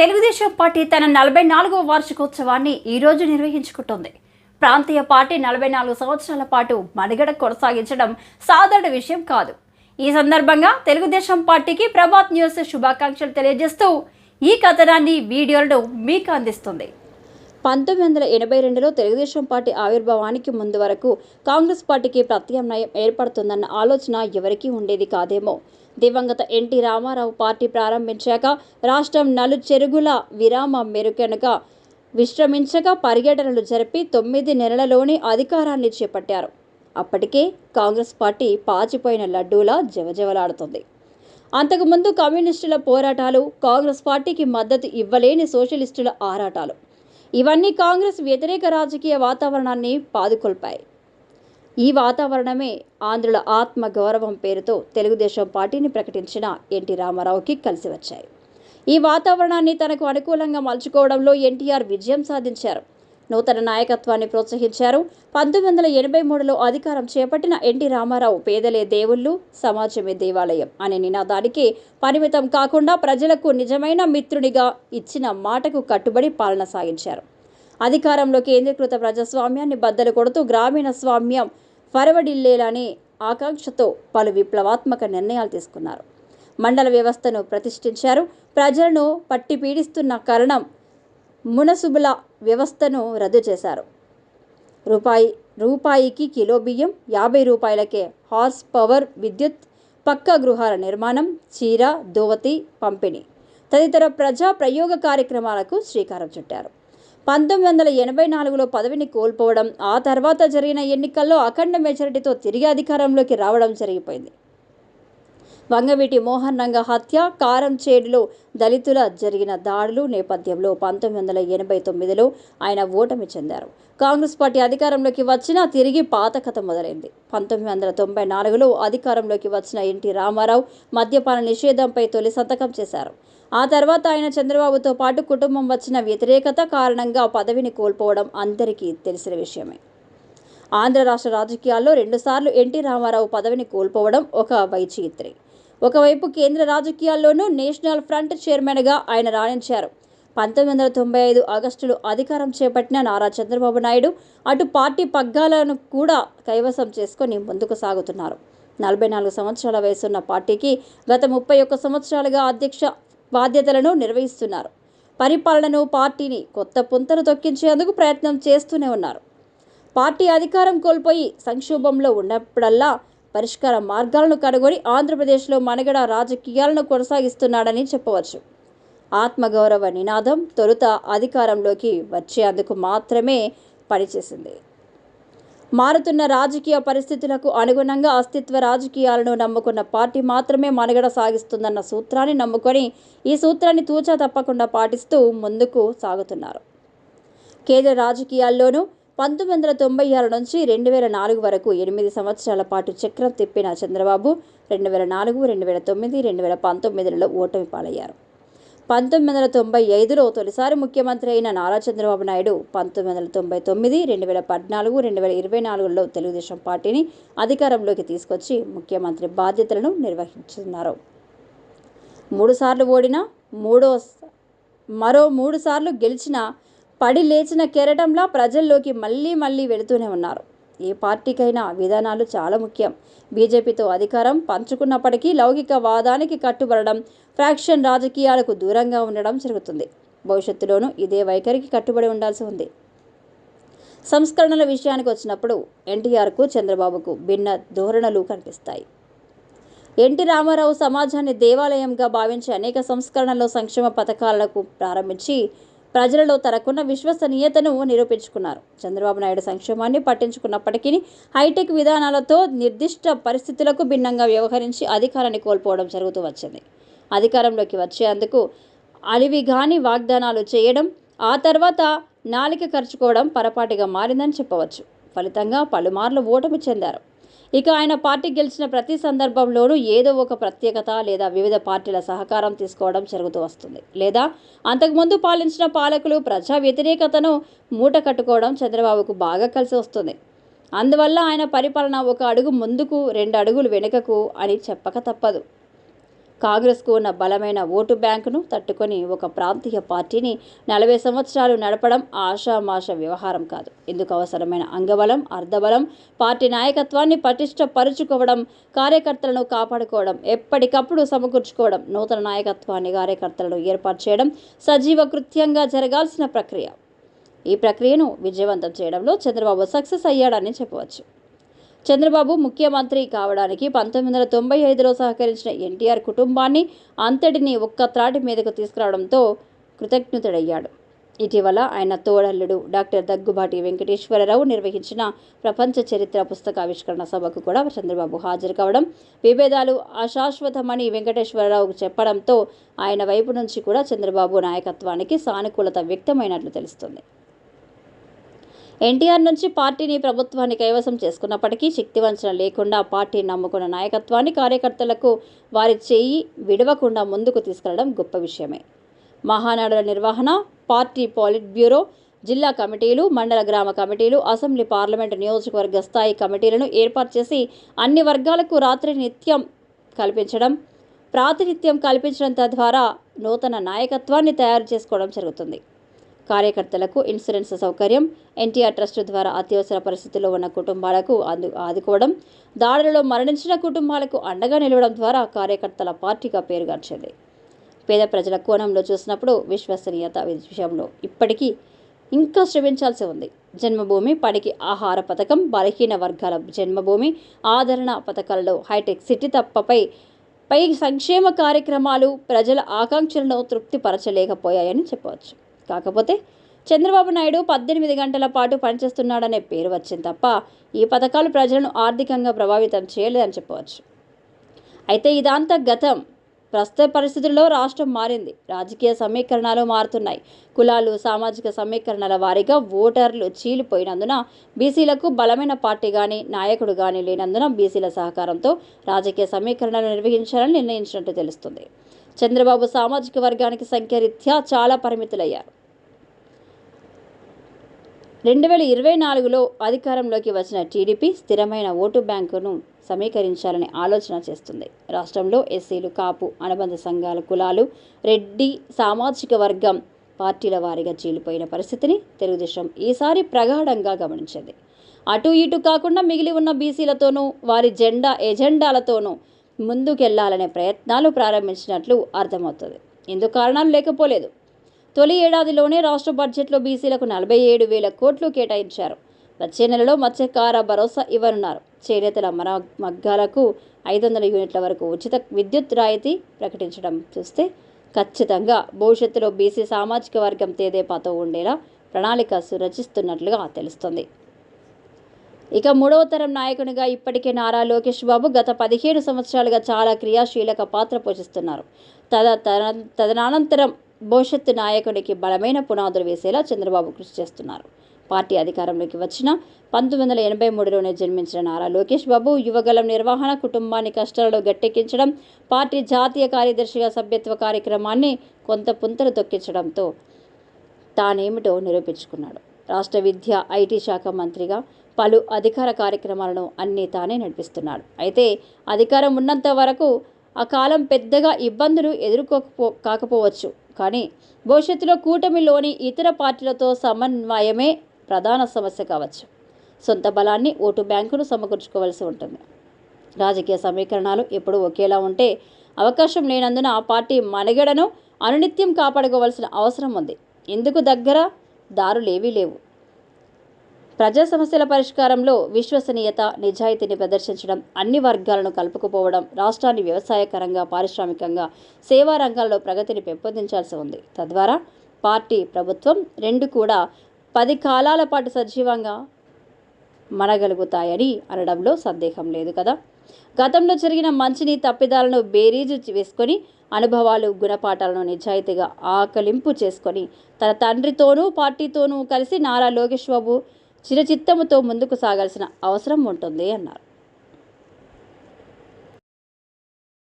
Telugu Desam party తన నలభై నాలుగవ వార్షికోత్సవాన్ని ఈరోజు నిర్వహించుకుంటుంది. ప్రాంతీయ పార్టీ నలభై నాలుగు సంవత్సరాల పాటు మనుగడ కొనసాగించడం సాధారణ విషయం కాదు. ఈ సందర్భంగా తెలుగుదేశం పార్టీకి ప్రభాత్ న్యూస్ శుభాకాంక్షలు తెలియజేస్తూ ఈ కథనాన్ని వీడియోలను మీకు అందిస్తుంది. పంతొమ్మిది వందల ఎనభై రెండులో తెలుగుదేశం పార్టీ ఆవిర్భావానికి ముందు వరకు కాంగ్రెస్ పార్టీకి ప్రత్యామ్నాయం ఏర్పడుతుందన్న ఆలోచన ఎవరికీ ఉండేది కాదేమో. దివంగత ఎన్టీ రామారావు పార్టీ ప్రారంభించాక రాష్ట్రం నలు చెరుగుల విరామ మెరుకెనుక విశ్రమించగా పర్యటనలు జరిపి తొమ్మిది నెలలలోనే అధికారాన్ని చేపట్టారు. అప్పటికే కాంగ్రెస్ పార్టీ పాచిపోయిన లడ్డూలా జవజవలాడుతుంది. అంతకుముందు కమ్యూనిస్టుల పోరాటాలు కాంగ్రెస్ పార్టీకి మద్దతు ఇవ్వలేని సోషలిస్టుల ఆరాటాలు ఇవన్నీ కాంగ్రెస్ వ్యతిరేక రాజకీయ వాతావరణాన్ని పాదుకొల్పాయి. ఈ వాతావరణమే ఆంధ్రుల ఆత్మ గౌరవం పేరుతో తెలుగుదేశం పార్టీని ప్రకటించిన ఎన్టీ రామారావుకి కలిసి వచ్చాయి. ఈ వాతావరణాన్ని తనకు అనుకూలంగా మలుచుకోవడంలో ఎన్టీఆర్ విజయం సాధించారు. నూతన నాయకత్వాన్ని ప్రోత్సహించారు. పంతొమ్మిది వందల ఎనభై మూడులో అధికారం చేపట్టిన ఎన్టీ రామారావు పేదలే దేవుళ్ళు సమాజమే దేవాలయం అనే నినాదానికి పరిమితం కాకుండా ప్రజలకు నిజమైన మిత్రునిగా ఇచ్చిన మాటకు కట్టుబడి పాలన సాగించారు. అధికారంలో కేంద్రీకృత ప్రజాస్వామ్యాన్ని బద్దలు కొడుతూ గ్రామీణ స్వామ్యం ఫరవడిల్లేలనే ఆకాంక్షతో పలు విప్లవాత్మక నిర్ణయాలు తీసుకున్నారు. మండల వ్యవస్థను ప్రతిష్ఠించారు. ప్రజలను పట్టి పీడిస్తున్న కరణం మునసుబుల వ్యవస్థను రద్దు చేశారు. రూపాయి రూపాయికి కిలో బియ్యం యాభై రూపాయలకే హార్స్ పవర్ విద్యుత్ పక్కా గృహాల నిర్మాణం చీర దోవతి పంపిణీ. తదితర ప్రజా ప్రయోగ కార్యక్రమాలకు శ్రీకారం చుట్టారు. పంతొమ్మిది వందల ఎనభై నాలుగులో పదవిని కోల్పోవడం ఆ తర్వాత జరిగిన ఎన్నికల్లో అఖండ మెజారిటీతో తిరిగి అధికారంలోకి రావడం జరిగిపోయింది. వంగవీటి మోహన్ రంగ హత్య కారం చేడులో దళితుల జరిగిన దాడులు నేపథ్యంలో పంతొమ్మిది వందల ఎనభై తొమ్మిదిలో ఆయన ఓటమి చెందారు. కాంగ్రెస్ పార్టీ అధికారంలోకి వచ్చినా తిరిగి పాత కథ మొదలైంది. పంతొమ్మిది వందల తొంభై నాలుగులో అధికారంలోకి వచ్చిన ఎన్టీ రామారావు మద్యపాన నిషేధంపై తొలి సంతకం చేశారు. ఆ తర్వాత ఆయన చంద్రబాబుతో పాటు కుటుంబం వచ్చిన వ్యతిరేకత కారణంగా పదవిని కోల్పోవడం అందరికీ తెలిసిన విషయమే. ఆంధ్ర రాష్ట్ర రాజకీయాల్లో రెండుసార్లు ఎన్టీ రామారావు పదవిని కోల్పోవడం ఒక వైచిత్రి. ఒకవైపు కేంద్ర రాజకీయాల్లోనూ నేషనల్ ఫ్రంట్ చైర్మన్గా ఆయన రాణించారు. పంతొమ్మిది వందల తొంభై ఐదు ఆగస్టులో అధికారం చేపట్టిన నారా చంద్రబాబు నాయుడు అటు పార్టీ పగ్గాలను కూడా కైవసం చేసుకొని ముందుకు సాగుతున్నారు. నలభై నాలుగు సంవత్సరాల వయసున్న పార్టీకి గత ముప్పై ఒక్క సంవత్సరాలుగా అధ్యక్ష బాధ్యతలను నిర్వహిస్తున్నారు. పరిపాలనను పార్టీని కొత్త పుంతను తొక్కించేందుకు ప్రయత్నం చేస్తూనే ఉన్నారు. పార్టీ అధికారం కోల్పోయి సంక్షోభంలో ఉన్నప్పుడల్లా పరిష్కార మార్గాలను కనుగొని ఆంధ్రప్రదేశ్లో మనగడ రాజకీయాలను కొనసాగిస్తున్నాడని చెప్పవచ్చు. ఆత్మగౌరవ నినాదం తొలుత అధికారంలోకి వచ్చేందుకు మాత్రమే పనిచేసింది. మారుతున్న రాజకీయ పరిస్థితులకు అనుగుణంగా అస్తిత్వ రాజకీయాలను నమ్ముకున్న పార్టీ మాత్రమే మనుగడ సాగిస్తుందన్న సూత్రాన్ని నమ్ముకొని ఈ సూత్రాన్ని తూచా తప్పకుండా పాటిస్తూ ముందుకు సాగుతున్నారు. కేంద్ర రాజకీయాల్లోనూ పంతొమ్మిది వందల తొంభై ఆరు నుంచి రెండు వేల నాలుగు వరకు ఎనిమిది సంవత్సరాల పాటు చక్రం తిప్పిన చంద్రబాబు రెండు వేల నాలుగు రెండు వేల తొమ్మిది రెండు వేల పంతొమ్మిదిలో ఓటమి పాలయ్యారు. పంతొమ్మిది వందల తొంభై ఐదులో తొలిసారి ముఖ్యమంత్రి అయిన నారా చంద్రబాబు నాయుడు పంతొమ్మిది వందల తొంభై తొమ్మిది రెండు వేల పద్నాలుగు రెండు వేల ఇరవై నాలుగులో తెలుగుదేశం పార్టీని అధికారంలోకి తీసుకొచ్చి ముఖ్యమంత్రి బాధ్యతలను నిర్వహించున్నారు మూడుసార్లు ఓడిన మూడో మరో మూడు సార్లు గెలిచిన పడి లేచిన కెరటంలా ప్రజల్లోకి మళ్ళీ మళ్ళీ వెళుతూనే ఉన్నారు. ఏ పార్టీకైనా విధానాలు చాలా ముఖ్యం. బీజేపీతో అధికారం పంచుకున్నప్పటికీ లౌకిక వాదానికి కట్టుబడడం ఫ్రాక్షన్ రాజకీయాలకు దూరంగా ఉండడం జరుగుతుంది. భవిష్యత్తులోనూ ఇదే వైఖరికి కట్టుబడి ఉండాల్సి ఉంది. సంస్కరణల విషయానికి వచ్చినప్పుడు ఎన్టీఆర్కు చంద్రబాబుకు భిన్న ధోరణులు కనిపిస్తాయి. ఎన్టీ రామారావు సమాజాన్ని దేవాలయంగా భావించి అనేక సంస్కరణలు సంక్షేమ పథకాలకు ప్రారంభించి ప్రజలలో తనకున్న విశ్వసనీయతను నిరూపించుకున్నారు. చంద్రబాబు నాయుడు సంక్షేమాన్ని పట్టించుకున్నప్పటికీ హైటెక్ విధానాలతో నిర్దిష్ట పరిస్థితులకు భిన్నంగా వ్యవహరించి అధికారాన్ని కోల్పోవడం జరుగుతూ వచ్చింది. అధికారంలోకి వచ్చేందుకు అలివిగాని వాగ్దానాలు చేయడం ఆ తర్వాత నాలిక ఖర్చుకోవడం పొరపాటిగా మారిందని చెప్పవచ్చు. ఫలితంగా పలుమార్లు ఓటమి చెందారు. ఇక ఆయన పార్టీ గెలిచిన ప్రతి సందర్భంలోనూ ఏదో ఒక ప్రత్యేకత లేదా వివిధ పార్టీల సహకారం తీసుకోవడం జరుగుతూ వస్తుంది. లేదా అంతకుముందు పాలించిన పాలకులు ప్రజా వ్యతిరేకతను మూట కట్టుకోవడం చంద్రబాబుకు బాగా కలిసి వస్తుంది. అందువల్ల ఆయన పరిపాలన ఒక అడుగు ముందుకు రెండు అడుగులు వెనుకకు అని చెప్పక తప్పదు. కాంగ్రెస్కు ఉన్న బలమైన ఓటు బ్యాంకును తట్టుకొని ఒక ప్రాంతీయ పార్టీని నలభై సంవత్సరాలు నడపడం ఆషామాష వ్యవహారం కాదు. ఇందుకు అవసరమైన అంగబలం అర్ధబలం పార్టీ నాయకత్వాన్ని పటిష్టపరుచుకోవడం కార్యకర్తలను కాపాడుకోవడం ఎప్పటికప్పుడు సమకూర్చుకోవడం నూతన నాయకత్వాన్ని కార్యకర్తలను ఏర్పాటు చేయడం సజీవ కృత్యంగా జరగాల్సిన ప్రక్రియ. ఈ ప్రక్రియను విజయవంతం చేయడంలో చంద్రబాబు సక్సెస్ అయ్యాడని చెప్పవచ్చు. చంద్రబాబు ముఖ్యమంత్రి కావడానికి పంతొమ్మిది వందల తొంభై ఐదులో సహకరించిన ఎన్టీఆర్ కుటుంబాన్ని అంతటిని ఒక్క త్రాటి మీదకు తీసుకురావడంతో కృతజ్ఞతడయ్యాడు ఇటీవల ఆయన తోడల్లుడు డాక్టర్ దగ్గుబాటి వెంకటేశ్వరరావు నిర్వహించిన ప్రపంచ చరిత్ర పుస్తకావిష్కరణ సభకు కూడా చంద్రబాబు హాజరు కావడం విభేదాలు అశాశ్వతమని వెంకటేశ్వరరావుకు చెప్పడంతో ఆయన వైపు నుంచి కూడా చంద్రబాబు నాయకత్వానికి సానుకూలత వ్యక్తమైనట్లు తెలుస్తుంది. ఎన్టీఆర్ నుంచి పార్టీని ప్రభుత్వాన్ని కైవసం చేసుకున్నప్పటికీ శక్తివంచన లేకుండా పార్టీని నమ్ముకున్న నాయకత్వాన్ని కార్యకర్తలకు వారి చేయి విడవకుండా ముందుకు తీసుకెళ్ళడం గొప్ప విషయమే. మహానాడుల నిర్వహణ పార్టీ పాలిట్ బ్యూరో జిల్లా కమిటీలు మండల గ్రామ కమిటీలు అసెంబ్లీ పార్లమెంటు నియోజకవర్గ స్థాయి కమిటీలను ఏర్పాటు చేసి అన్ని వర్గాలకు రాత్రి నిత్యం కల్పించడం ప్రాతినిధ్యం కల్పించడం తద్వారా నూతన నాయకత్వాన్ని తయారు చేసుకోవడం జరుగుతుంది. కార్యకర్తలకు ఇన్సూరెన్స్ సౌకర్యం ఎన్టీఆర్ ట్రస్ట్ ద్వారా అత్యవసర పరిస్థితుల్లో ఉన్న కుటుంబాలకు అందు ఆదుకోవడం దాడులలో మరణించిన కుటుంబాలకు అండగా నిలవడం ద్వారా కార్యకర్తల పార్టీగా పేరుగార్చింది పేద ప్రజల కోణంలో చూసినప్పుడు విశ్వసనీయత విషయంలో ఇప్పటికీ ఇంకా శ్రమించాల్సి ఉంది. జన్మభూమి పడికి ఆహార పథకం బలహీన వర్గాల జన్మభూమి ఆదరణ పథకాలలో హైటెక్ సిటీ తప్పపై పై సంక్షేమ కార్యక్రమాలు ప్రజల ఆకాంక్షలను తృప్తిపరచలేకపోయాయని చెప్పవచ్చు. కాకపోతే చంద్రబాబు నాయుడు పద్దెనిమిది గంటల పాటు పనిచేస్తున్నాడనే పేరు వచ్చింది తప్ప ఈ పథకాలు ప్రజలను ఆర్థికంగా ప్రభావితం చేయలేదని చెప్పవచ్చు. అయితే ఇదంతా గతం. ప్రస్తుత పరిస్థితుల్లో రాష్ట్రం మారింది. రాజకీయ సమీకరణాలు మారుతున్నాయి. కులాలు సామాజిక సమీకరణల వారీగా ఓటర్లు చీలిపోయినందున బీసీలకు బలమైన పార్టీ కానీ నాయకుడు కానీ లేనందున బీసీల సహకారంతో రాజకీయ సమీకరణలు నిర్వహించాలని నిర్ణయించినట్టు తెలుస్తుంది. చంద్రబాబు సామాజిక వర్గానికి సంఖ్యరీత్యా చాలా పరిమితులయ్యారు. రెండు వేల ఇరవై నాలుగులో అధికారంలోకి వచ్చిన టీడీపీ స్థిరమైన ఓటు బ్యాంకును సమీకరించాలని ఆలోచన చేస్తుంది. రాష్ట్రంలో ఎస్సీలు కాపు అనుబంధ సంఘాల కులాలు రెడ్డి సామాజిక వర్గం పార్టీల వారీగా చీలిపోయిన పరిస్థితిని తెలుగుదేశం ఈసారి ప్రగాఢంగా గమనించింది. అటు ఇటు కాకుండా మిగిలి ఉన్న బీసీలతోనూ వారి జెండా ఎజెండాలతోనూ ముందుకెళ్ళాలనే ప్రయత్నాలు ప్రారంభించినట్లు అర్థమవుతుంది. ఇందుకు కారణాలు లేకపోలేదు. తొలి ఏడాదిలోనే రాష్ట్ర బడ్జెట్లో బీసీలకు నలభై ఏడు వేల కోట్లు కేటాయించారు. వచ్చే నెలలో మత్స్యకార భరోసా ఇవ్వనున్నారు. చేనేతల మన మగ్గాలకు ఐదు వందల యూనిట్ల వరకు ఉచిత విద్యుత్ రాయితీ ప్రకటించడం చూస్తే ఖచ్చితంగా భవిష్యత్తులో బీసీ సామాజిక వర్గం తేదేపాతో ఉండేలా ప్రణాళిక రచిస్తున్నట్లుగా తెలుస్తుంది. ఇక మూడవ తరం నాయకునిగా ఇప్పటికే నారా లోకేష్ బాబు గత పదిహేను సంవత్సరాలుగా చాలా క్రియాశీలక పాత్ర పోషిస్తున్నారు. తద తన తదనంతరం భవిష్యత్తు నాయకుడికి బలమైన పునాదులు వేసేలా చంద్రబాబు కృషి చేస్తున్నారు. పార్టీ అధికారంలోకి వచ్చిన పంతొమ్మిది వందల ఎనభై మూడులోనే జన్మించిన నారా లోకేష్ బాబు యువగలం నిర్వహణ కుటుంబాన్ని కష్టాలలో గట్టెక్కించడం పార్టీ జాతీయ కార్యదర్శిగా సభ్యత్వ కార్యక్రమాన్ని కొంత పుంతలు తొక్కించడంతో తానేమిటో నిరూపించుకున్నాడు. రాష్ట్ర విద్య ఐటీ శాఖ మంత్రిగా పలు అధికార కార్యక్రమాలను అన్నీ తానే నడిపిస్తున్నాడు. అయితే అధికారం ఉన్నంత వరకు ఆ కాలం పెద్దగా ఇబ్బందులు ఎదుర్కోకపో కాకపోవచ్చు. కానీ భవిష్యత్తులో కూటమిలోని ఇతర పార్టీలతో సమన్వయమే ప్రధాన సమస్య కావచ్చు. సొంత బలాన్ని ఓటు బ్యాంకును సమకూర్చుకోవాల్సి ఉంటుంది. రాజకీయ సమీకరణాలు ఎప్పుడూ ఒకేలా ఉంటే అవకాశం లేనందున ఆ పార్టీ మనుగడను అనునిత్యం కాపాడుకోవాల్సిన అవసరం ఉంది. ఇందుకు దగ్గర? దారులేవీ లేవు. ప్రజా సమస్యల పరిష్కారంలో విశ్వసనీయత నిజాయితీని ప్రదర్శించడం అన్ని వర్గాలను కలుపుకుపోవడం రాష్ట్రాన్ని వ్యవసాయకరంగా పారిశ్రామికంగా సేవా రంగాల్లో ప్రగతిని పెంపొందించాల్సి ఉంది. తద్వారా పార్టీ ప్రభుత్వం రెండు కూడా పది కాలాల పాటు సజీవంగా మనగలుగుతాయని అనడంలో సందేహం లేదు కదా. గతంలో జరిగిన మంచిని తప్పిదాలను బేరీజు వేసుకొని అనుభవాలు గుణపాఠాలను నిజాయితీగా ఆకలింపు చేసుకొని తన తండ్రితోనూ పార్టీతోనూ కలిసి నారా లోకేష్ బాబు చిరచిత్తముతో ముందుకు సాగాల్సిన అవసరం ఉంటుంది అన్నారు.